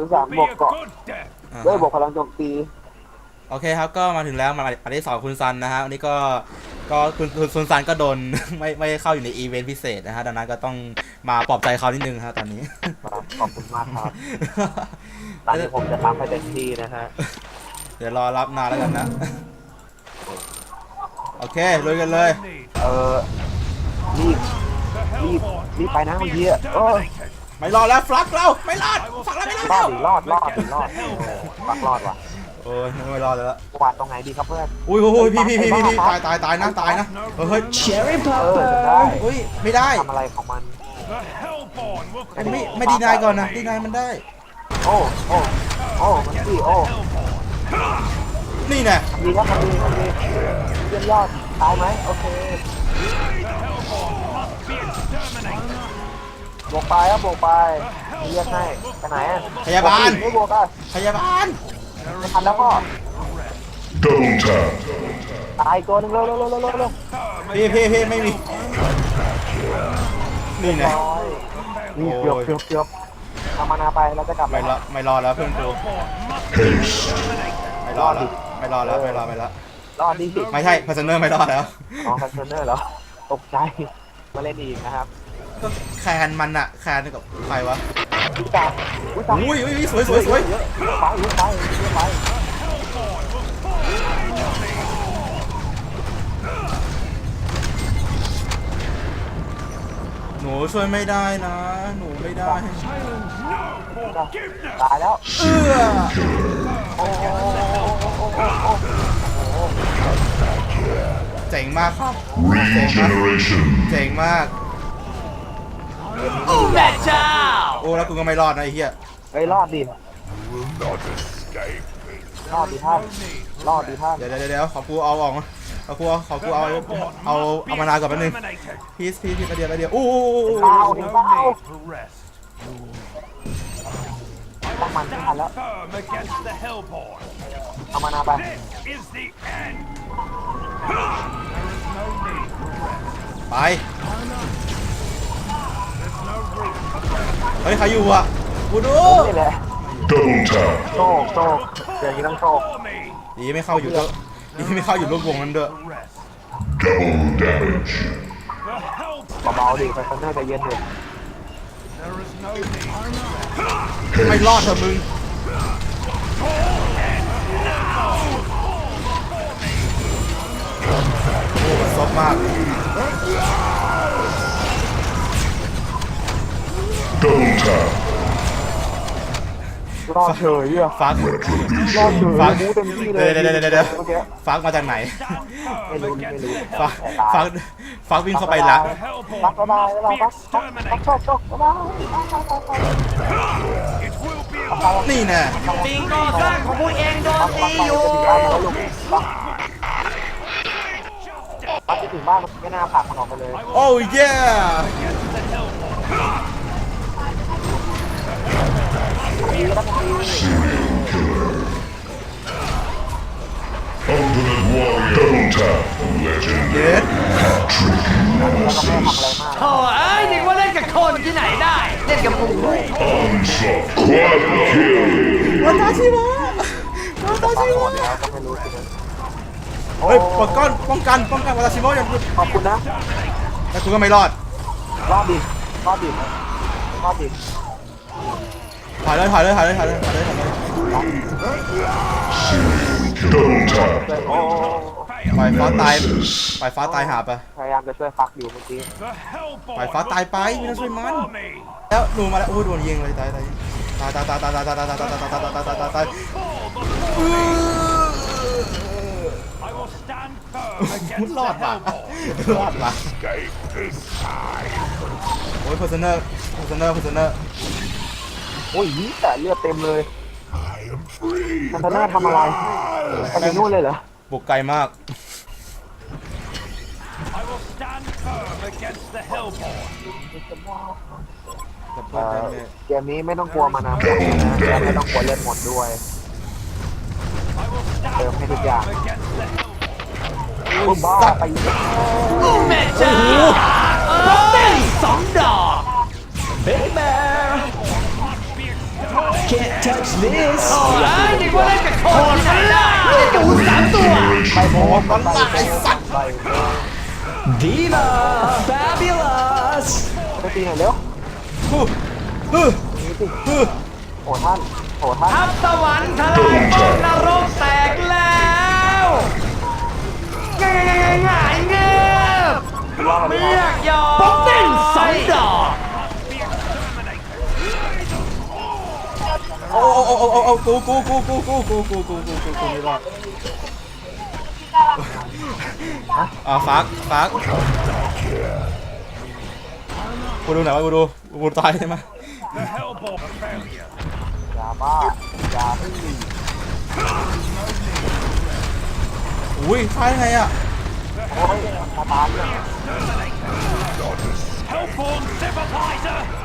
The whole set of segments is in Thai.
ศูนย์สามบวกเกาะอ่าด้วยบวกพลังโจมตีโอเคครับก็มาถึงแล้วมาอันที่สองคุณซันนะฮะวันนี้ก็ก็คุณคุณคุณซันก็โดน ไม่ไม่เข้าอยู่ในอีเวนต์พิเศษนะฮะดังนั้นก็ต้องมาปลอบใจเขานิดนึงฮะตอนนี้ ครับขอบคุณมากครับตอนนี้ผมจะทำให้เต็มที่นะฮะเดี๋ยวรอรับนานแล้วกันนะ โอเคลุยกันเลย เออรีบรีบรีบไปนะเมื่อกี้อะเออ ไม่รอแล้วฟลักเราไม่รอดฝักเราไม่รอดรอแล้ดวดิรอดรอดดิรอดเออปักรอดว่ะโอ้ยไม่รอดแล้วกวาดตรงไหนดีครับเพื่อน อุ้ยโอ้ยพี่พี่พี่พี่พี่ตายตายตายนะตายนะเฮ้ยเฮ้ย Cherry เออจะได้ อุ้ยไม่ได้ทำอะไรของมันไม่ไม่ไม่ดีนายก่อนนะดีนายมันได้ โอ้โอ้โอ้มันดีโอ้นี่แน่ดีครับมันดีมันดีเยี่ยมยอดตายไหมโอเค บวกไปครับบวกไปเรียกให้ไปไหนอะพยาบาล ไม่บวกอะพยาบาลไม่ทันแล้วก็ Double tap. ตายอีกตัวหนึงเร็วเร็วเร็วเร็วเร็วเร็วพี่พี่พี่ไม่มีนี่แน่ร้อยนี่เกือบเกือบเกือบทำมานาไปเราจะกลับไม่รอไม่รอแล้วเพื่อนกู Haste. ไม่รอแล้วไม่รอแล้วไม่รอไม่รอรอดดีสิไม่ใช่พัซเนอร์ไม่รอดแล้ว อ๋อคันเทนเนอร์เหรอตกใจมาเล่นอีกนะครับ ก็แคนมันอะแคนกับใครวะอุ้ยตายอุ้ยตายอุ้ยอุ้ยสวยสวยสวยเยอะเยอะไปเยอะไปเยอะไปหนูช่วยไม่ได้นะ หนูไม่ได้ตายแล้วเอื้อโอ้โหโอ้โหโอ้โหโอ้โหเจ๋งมากครับ Regeneration. เจ๋งมากโอ้ แม่เจ้าโอ้แล้วกูก็ไม่รอดนะไอ้เหี้ยเฮ้ยรอดดิรอดดิท่านรอดดิท่านเดี๋ยวเดี๋ยวเดี๋ยวขอกูเอาออกมาขอกูเอาขอกูเอาเอาเอามานาวก่อนแป๊บนึงพีซพีซพีซมาเดียวมาเดียวอู้เปล่าเห็นเปล่าตั้งมันไม่ทันแล้ว Firm against the Hellborn. เอามานาไป This is the end. ไป เฮ้ยใครอยู่อะกูดูนี่แหละ Double tap. โชคโชคเดี๋ยวนี้ต้องโชค For me. ดีไม่เข้าอยู่ก็ดีไม่เข้าอยู่ร่วมวงนั้นด้วย Rest. Double damage. The Hellborn. เบาๆดิคันเทนเนอร์ใจเย็นดิ There is no need. ไม่รอดเถอะมึงโอ้ซบมาก รอดเฉยอะฟักรอดเฉยฟักมูเต็มที่เลยเดี๋ยวเดี๋ยวเดี๋ยวเดี๋ยวมื่อกี้ฟักมาจากไหนไม่รู้ไม่รู้ฟักฟักฟักวิ่งเข้าไปละ The ปัก Hellborn ก็ได้แล้ว be ปักปักปัก exterminated. โชคโชคก็ได้ It will be นี่แน่สิ่งก่อสร้างของพวกเองโดนปักตีปักอยู่จะถึงบ้านแล้วลูกปักปักจะถึงบ้านไม่น่าผลักมันออกไปเลย โอ้ยเย่ ได้เล่นกับกู Onslaught. Quad kill. วัตาชิวะวัตาชิวะแล้วก็ไม่รู้สิเฮ้ยปกก้อนป้องกันป้องกันวัตาชิวะอย่างกูขอบคุณนะ แต่กูก็ไม่รอดรอดดิรอดดิรอดดิถอยเลยถอยเลยถอยเลยถอยเลยถอยเลยถอยเลย Double tap. เลยโอ้ ปล่อยฟ้าตายปล่อยฟ้าตายหาไปพยายามจะช่วยปักอยู่เมื่อกี้ the Hellborn. ปล่อยฟ้าตายไปไม่ต้องช่วยมัน For me. แล้วหนูมาแล้วโอ้ยโดนยิงเลยตายตายตายตายตายตายตายตายตายตายตายตายตายตายตายตาย I will stand firm against รอ the ดว่ะ Hellborn. รอดว่ะโอ้ยเพอร์เซนเนอร์เพอร์เซนเนอร์เพอร์เซนเนอร์โอ้ยยี่แต่เลือดเต็มเลยคันเทนเนอร์ทำอะไรไปถึงนู่นเลยเหรอ บุกไกลมาก I will stand firm against the Hellborn. แต่เอ่เพื่อนอเนี่ยเกมนี้ไม่ต้องกลัวมานะและไม่ต้องกลัวเลือดหมดด้วย I will เติม stand ให้ทุกอย่าง firm against the Hellborn. คุณบ้าไปโอ้แม่เจ้าเอ้ยสองดอกเบ๊แบร์ Be exterminated. Can't touch this โอ้ย โพสมันตายสัตว์ไป Diva Fabulous ไปตีหน่อยเร็วโอ้ท่านโอ้ท่านทัพสวรรค์ทลายป้องนรกแตกแล้วง่ายง่ายง่ายเงียบว่ามันไม่ไม่อยกยอมป๊อกเต้นสองดอกโอ้โอ้โอ้โอ้โอ้กูกูกูกูกูกูกูกูกูกูกูไม่รอด อ่าฟักฟักกูดูหน่อยว่ากูดูกูตายใช่ไหม The Hellborn failure. ยาบ้ายาพึ่งอุ้ยตายไงอะโอ้ยมาตามเนี่ย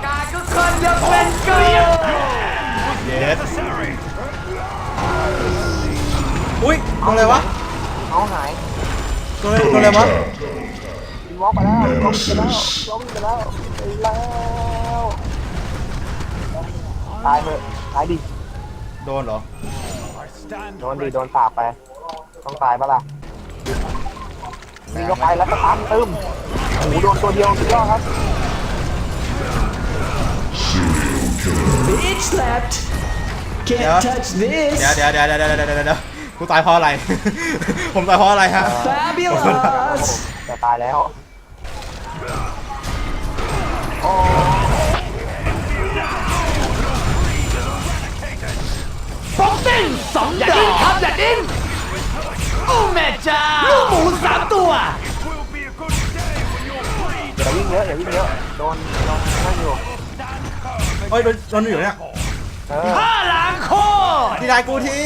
การทุกคนยกเว้นกูเย็ดอุ้ยอะไรวะ เอาหายโดนอะไรโดนอะไรวะวินวอล์กไปแล้วล์กไปแล้วล้มไปแล้วไปแล้วตายเถอะตายดิโดนเหรอ โดนดิโดนสาบไป ต้องตายปะล่ะนี่ก็ไปแล้วก็ตามตึมโอ้โหโดนตัวเดียวสุดยอดครับ Bitch slapped เดี๋ยว Can't touch this เดี๋ยวเดี๋ยวเดี๋ยวเดี๋ยวเดี๋ยวเดี๋ยวเดี๋ยว กูตายเพราะอะไร ผมตายเพราะอะไรฮะ Fabulous จะตายแล้วโอ้ป๊อกเต้นสองดอกอย่าดิ้นครับอย่าดิ้นโอ้แม่เจ้าลูกหมูสามตัว will be a good day when you're free อย่าวิ่งเยอะอย่าวิ่งเยอะโดนโดนนั่นอยู่เฮ้ยโดนโดนอยู่เนี่ย เออผ้าล้างโคตรพี่นายกูที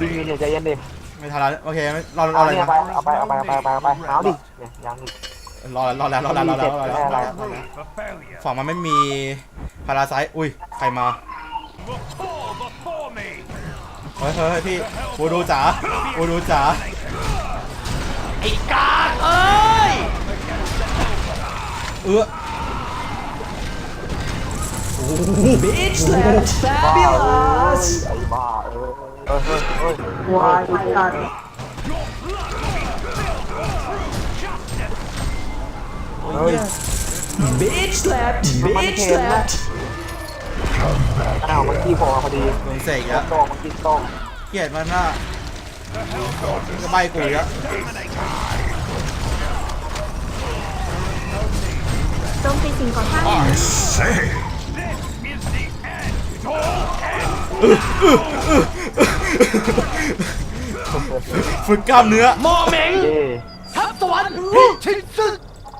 วิ่งอยู่เนี่ยใจเย็นดิไม่ทันแล้วโอเคไม่รอรอเอาอะไรเนี่ยนะไปเอาไปเอาไปเอาไปเอาไปเอาไปเอาดิเนี่ยยังอีกรอรอแล้วรอแล้วรอแล้วรอแล้วรอแล้ว for failure. ฝั่งมันไม่มีพาราไซต์อุ้ยใครมา Will fall before me. เฮ้ยเฮ้ยเฮ้ยพี่กูดูจ๋ากูดูจ๋าไอ้กากเอ้ยเออ Bitch slapped บ้าเอ้ย Fabulous ไอ้บ้าเอ้ยเออเฮ้ยเฮ้ย วายไม่ทันเฮ้ย Bitch slapped Bitch slapped อ้าวมันขี้โผล่มาพอดีโดนเสกแล้วโต้งมันกินโต้งเกลียดมันน่ะก็ใบกูอีกแล้วโจมตีสิ่งก่อสร้าง I say, ฝึกกล้ามเนื้อโมเหม็งเย่ทัพสวรรค์ที่ชิ้นสุด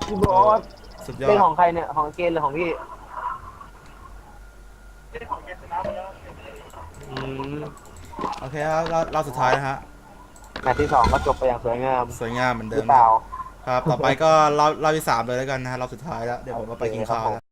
พี่บอสสุดยอเป็นดของใครเนี่ย ของเกณฑ์หรือของพี่อืมโอเคครับรอบรอบสุดท้ายนะฮะแมตช์ที่สองก็จบไปอย่างสวยงาม สวยงามเหมือนหเดิรือมเปล่า ครับ ต่อไปก็รอบรอบที่สามเลยแล้วกันนะฮะรอบสุดท้ายแล้ว เดี๋ยวผมก็ไปกินข้าวแล้ว